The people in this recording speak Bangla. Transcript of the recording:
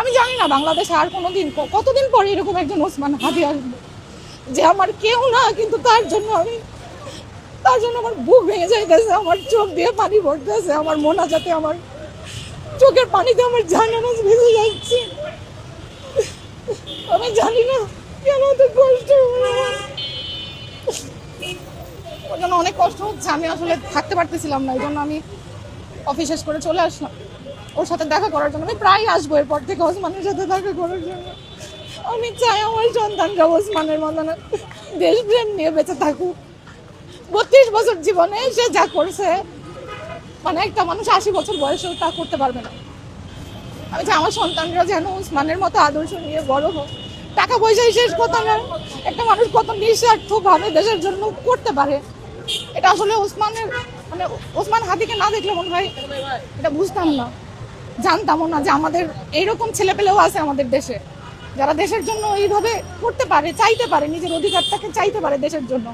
আমি জানি না, বাংলাদেশে আর কোনো দিন কতদিন পরে এরকম একজন ওসমান হাদি আসবে? যে আমার কেউ না, কিন্তু তার জন্য আমি তার জন্য আমার বুক ভেঙে যাইতেছে, আমার চোখ দিয়ে পানি পড়তেছে, আমার মনে যাতে আমার চোখের পানিতে আমার জানানো ভেসে যাচ্ছে। আমি জানি না, কেন তো কষ্ট। ওর জন্য অনেক কষ্ট হচ্ছে, আমি আসলে থাকতে পারতেছিলাম না, এই জন্য আমি অফিস শেষ করে চলে আসলাম। ওর সাথে দেখা করার জন্য। আমি প্রায় আসব এরপর থেকে ওসমানের সাথে দেখা করার জন্য। আমি চাই আমার সন্তানরা ওসমানের মতন দেশপ্রেম নিয়ে বেঁচে থাকুক। বত্রিশ বছর জীবনে সে যা করছে মানে একটা মানুষ আশি বছর বয়সেও তা করতে পারবে না। আমি চাই আমার সন্তানরা যেন উসমানের মতো আদর্শ নিয়ে বড় হোক। টাকা পয়সাই শেষ কথা না। একটা মানুষ কত নিঃস্বার্থ ভাবে দেশের জন্য করতে পারে। এটা আসলে ওসমানের মানে ওসমান হাদিকে না দেখলে মনে হয় এটা বুঝতাম না। জানতামও না যে আমাদের এইরকম ছেলেপেলেও আছে আমাদের দেশে। যারা দেশের জন্য এইভাবে করতে পারে, চাইতে পারে, নিজের অধিকারটাকে চাইতে পারে দেশের জন্য।